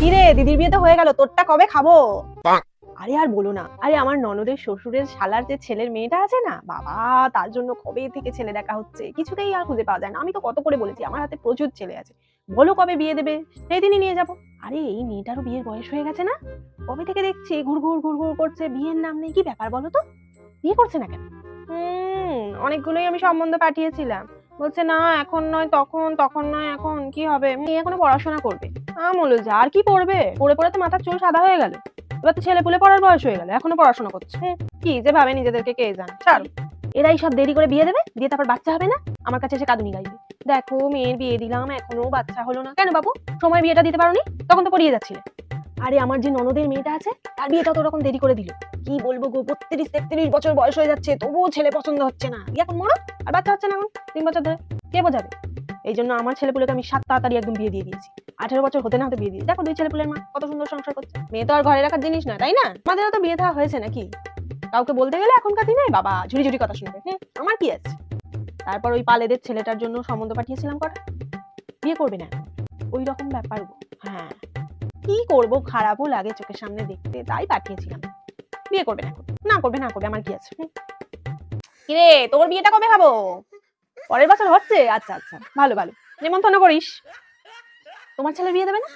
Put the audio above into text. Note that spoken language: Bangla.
কি রে দিদির বিয়ে তো হয়ে গেল তোরটা কবে খাব। আরে আর বলো না আরে আমার ননদের শ্বশুরের শালার যে ছেলের মেয়েটা আছে না বাবা তার জন্য কবে থেকে ছেলে দেখা হচ্ছে কিছুতেই আর খুঁজে পাওয়া যায় না। আমি তো কত করে বলেছি আমার হাতে প্রচুর ছেলে আছে। বলো কবে বিয়ে দেবে সেই দিনই নিয়ে যাব। আরে এই মেয়েটারও বিয়ের বয়স হয়ে গেছে না? কবে থেকে দেখছি ঘুর ঘুর ঘুর ঘুর করছে বিয়ের নাম নেই কি ব্যাপার বলো তো? বিয়ে করছে না কেন? হুম অনেকগুলোই আমি সম্বন্ধ পাঠিয়েছিলাম। বলছে না এখন নয় তখন তখন নয় এখন কি হবে? মেয়ে এখনও পড়াশোনা করবে। আম হলো যা আর কি পড়বে? পড়ে পড়ে তো মাথার চুল সাদা হয়ে গেল। এবার তো ছেলে পুলে পড়ার বয়স হয়ে গেল, এখনও পড়াশোনা করছে। কি যে ভাবে নিজেদেরকে কে জানে। ছাড়। এরাই সব দেরি করে বিয়ে দেবে? দিয়ে তারপর বাচ্চা হবে না? আমার কাছে এসে কাঁদুনি গাইবে। দেখো, মেয়ের বিয়ে দিলাম, এখনও বাচ্চা হলো না। কেন বাবু সময় বিয়েটা দিতে পারোনি? তখন তো পড়িয়ে যাচ্ছিলে। আরে আমার যে ননদের মেয়েটা আছে, তার বিয়েটা তো ওরকম দেরি করে দিল। কি বলব গো, বত্রিশ তেত্রিশ বছর বয়স হয়ে যাচ্ছে, তবুও ছেলে পছন্দ হচ্ছে না। এখন মরো আর বাচ্চা হচ্ছে না এখন, তিন বছর ধরে। কে বোঝাবে? এই জন্য আমার ছেলেপুলেকে আমি সাত তাড়াতাড়ি একদম বিয়ে দিয়ে দিয়েছি। আঠেরো বছর হতে না হতে বিয়ে দিয়েছি। দেখো দুই ছেলেপুলের মা কত সুন্দর সংসার করছে। মেয়ে তো আর ঘরে রাখার জিনিস না, তাই না? আমাদেরও তো বিয়ে দেওয়া হয়েছে নাকি? কাউকে বলতে গেলে এখনকার দিনে বাবা ঝুড়ি ঝুড়ি কথা শুনবে। হুম, আমার কি আছে? তারপর ওই পালেদের ছেলেটার জন্য সম্বন্ধ পাঠিয়েছিলাম কটা। বিয়ে করবে না। ওই রকম ব্যাপার গো। হ্যাঁ। কি করব? খারাপও লাগে চোখের সামনে দেখতে, তাই পাঠিয়েছিলাম। বিয়ে করবে না না করবে না করবে, আমার কি আছে? কিরে, তোর বিয়েটা কবে খাব? পরের বছর হচ্ছে? আচ্ছা আচ্ছা ভালো ভালো। নেমন্তন্ন করিস। তোমার ছেলে বিয়ে দেবে না?